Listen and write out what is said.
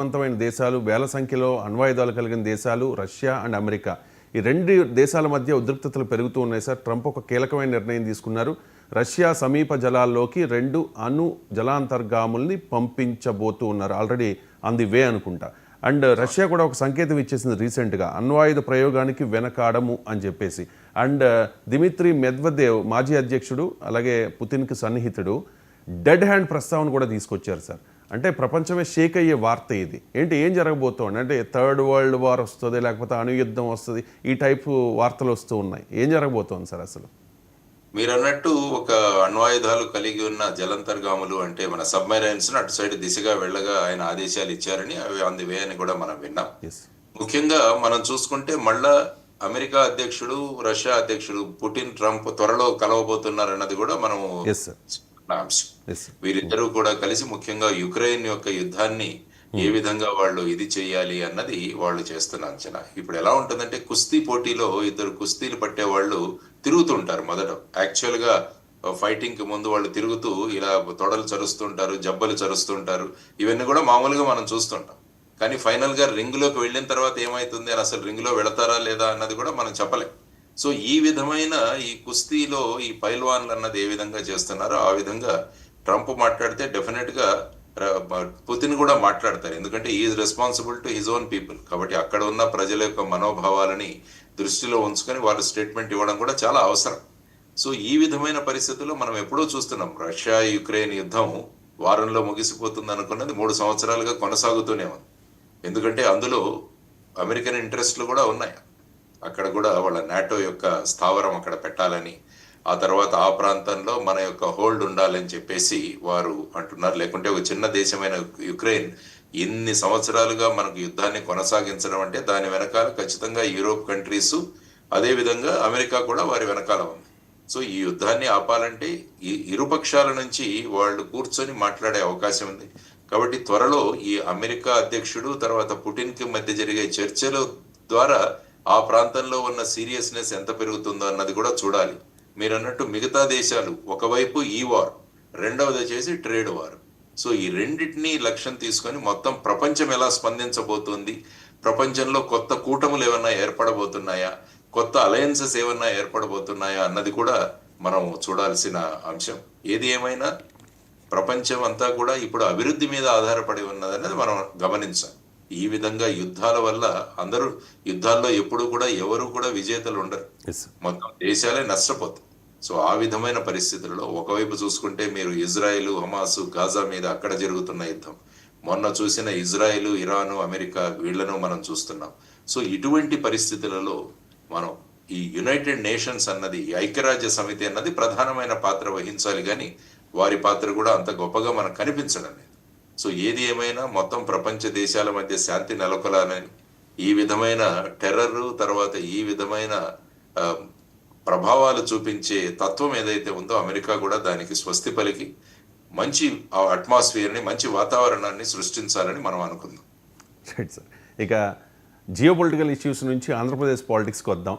శక్తివంతమైన దేశాలు వేల సంఖ్యలో అణ్వాయుధాలు కలిగిన దేశాలు రష్యా అండ్ అమెరికా. ఈ రెండు దేశాల మధ్య ఉద్రిక్తతలు పెరుగుతూ ఉన్నాయి సార్. ట్రంప్ ఒక కీలకమైన నిర్ణయం తీసుకున్నారు. రష్యా సమీప జలాల్లోకి రెండు అణు జలాంతర్గాముల్ని పంపించబోతూ ఉన్నారు. ఆల్రెడీ ఆన్ ది వే అనుకుంటా. అండ్ రష్యా కూడా ఒక సంకేతం ఇచ్చేసింది రీసెంట్గా. అణ్వాయుధ ప్రయోగానికి వెనకాడము అని చెప్పేసి. అండ్ దిమిత్రి మెద్వదేవ్ మాజీ అధ్యక్షుడు అలాగే పుతిన్కి సన్నిహితుడు డెడ్ హ్యాండ్ ప్రస్తావన కూడా తీసుకొచ్చారు సార్. అంటే ప్రపంచమే షేక్ అయ్యే వార్త ఇది. ఏంటి ఏం జరగబోతోంది? అంటే థర్డ్ వరల్డ్ వార్ వస్తుంది లేకపోతే అణుయుద్ధం వస్తుంది ఈ టైపు వార్తలు వస్తూ ఉన్నాయి. ఏం జరగబోతోంది సార్ అసలు? మీరు అన్నట్టు ఒక అణ్వాయుధాలు కలిగి ఉన్న జలంతర్గాములు అంటే మన సబ్మెరైన్స్ అటు సైడ్ దిశగా వెళ్ళగా ఆయన ఆదేశాలు ఇచ్చారని అవి అంది వే అని కూడా మనం విన్నాం. ముఖ్యంగా మనం చూసుకుంటే మళ్ళా అమెరికా అధ్యక్షుడు రష్యా అధ్యక్షుడు పుటిన్ ట్రంప్ త్వరలో కలవబోతున్నారు అన్నది కూడా మనం అంశం వీరిద్దరూ కూడా కలిసి ముఖ్యంగా యుక్రెయిన్ యొక్క యుద్ధాన్ని ఏ విధంగా వాళ్ళు ఇది చేయాలి అన్నది వాళ్ళు చేస్తున్న అంచనా. ఇప్పుడు ఎలా ఉంటుందంటే కుస్తీ పోటీలో ఇద్దరు కుస్తీలు పట్టే వాళ్ళు తిరుగుతుంటారు మొదట. యాక్చువల్గా ఫైటింగ్కి ముందు వాళ్ళు తిరుగుతూ ఇలా తొడలు చరుస్తుంటారు జబ్బలు చరుస్తుంటారు. ఇవన్నీ కూడా మామూలుగా మనం చూస్తుంటాం. కానీ ఫైనల్గా రింగ్లోకి వెళ్ళిన తర్వాత ఏమైతుంది? అని అసలు రింగ్లో వెళతారా లేదా అన్నది కూడా మనం చెప్పలేం. సో ఈ విధమైన ఈ కుస్తీలో ఈ పైల్వాన్లు అన్నది ఏ విధంగా చేస్తున్నారో ఆ విధంగా ట్రంప్ మాట్లాడితే డెఫినెట్గా పుతిన్ కూడా మాట్లాడతారు. ఎందుకంటే is responsible to his own people కాబట్టి అక్కడ ఉన్న ప్రజల యొక్క మనోభావాలని దృష్టిలో ఉంచుకొని వాళ్ళు స్టేట్మెంట్ ఇవ్వడం కూడా చాలా అవసరం. సో ఈ విధమైన పరిస్థితుల్లో మనం ఎప్పుడూ చూస్తున్నాం రష్యా యుక్రెయిన్ యుద్ధం వారంలో ముగిసిపోతుంది అనుకున్నది మూడు సంవత్సరాలుగా కొనసాగుతూనే ఉంది. ఎందుకంటే అందులో అమెరికన్ ఇంట్రెస్ట్లు కూడా ఉన్నాయి. అక్కడ కూడా వాళ్ళ నాటో యొక్క స్థావరం అక్కడ పెట్టాలని ఆ తర్వాత ఆ ప్రాంతంలో మన యొక్క హోల్డ్ ఉండాలని చెప్పేసి వారు అంటున్నారు. లేకుంటే ఒక చిన్న దేశమైన యుక్రెయిన్ ఇన్ని సంవత్సరాలుగా మనకు యుద్ధాన్ని కొనసాగించడం అంటే దాని వెనకాల ఖచ్చితంగా యూరోప్ కంట్రీస్ అదేవిధంగా అమెరికా కూడా వారి వెనకాల ఉంది. సో ఈ యుద్ధాన్ని ఆపాలంటే ఈ ఇరుపక్షాల నుంచి వాళ్ళు కూర్చొని మాట్లాడే అవకాశం ఉంది. కాబట్టి త్వరలో ఈ అమెరికా అధ్యక్షుడు తర్వాత పుటిన్కి మధ్య జరిగే చర్చల ద్వారా ఆ ప్రాంతంలో ఉన్న సీరియస్నెస్ ఎంత పెరుగుతుందో అన్నది కూడా చూడాలి. మీరు అన్నట్టు మిగతా దేశాలు ఒకవైపు ఈ వార్ రెండవది వచ్చేసి ట్రేడ్ వార్. సో ఈ రెండింటినీ లక్ష్యం తీసుకొని మొత్తం ప్రపంచం ఎలా స్పందించబోతుంది? ప్రపంచంలో కొత్త కూటములు ఏమన్నా ఏర్పడబోతున్నాయా? కొత్త అలయన్సెస్ ఏమన్నా ఏర్పడబోతున్నాయా అన్నది కూడా మనం చూడాల్సిన అంశం. ఏది ఏమైనా ప్రపంచం అంతా కూడా ఇప్పుడు అభివృద్ధి మీద ఆధారపడి ఉన్నదనేది మనం గమనించాం ఈ విధంగా యుద్ధాల వల్ల అందరూ యుద్ధాల్లో ఎప్పుడు కూడా ఎవరు కూడా విజేతలు ఉండరు. మొత్తం దేశాలే నష్టపోతాయి. సో ఆ విధమైన పరిస్థితుల్లో ఒకవైపు చూసుకుంటే మీరు ఇజ్రాయెల్ హమాస్ గాజా మీద అక్కడ జరుగుతున్న యుద్ధం. మొన్న చూసిన ఇజ్రాయెల్ ఇరాను అమెరికా వీళ్ళను మనం చూస్తున్నాం. సో ఇటువంటి పరిస్థితులలో మనం ఈ యునైటెడ్ నేషన్స్ అన్నది ఐక్యరాజ్య సమితి అన్నది ప్రధానమైన పాత్ర వహించాలి కానీ వారి పాత్ర కూడా అంత గొప్పగా మనకు కనిపించడం లేదు. సో ఏది ఏమైనా మొత్తం ప్రపంచ దేశాల మధ్య శాంతి నెలకొలాలని ఈ విధమైన టెర్రర్ తర్వాత ఈ విధమైన ప్రభావాలు చూపించే తత్వం ఏదైతే ఉందో అమెరికా కూడా దానికి స్వస్తి పలికి మంచి అట్మాస్ఫియర్ని మంచి వాతావరణాన్ని సృష్టించాలని మనం అనుకుందాం. ఇక జియో పొలిటికల్ ఇష్యూస్ నుంచి ఆంధ్రప్రదేశ్ పాలిటిక్స్కి వద్దాం.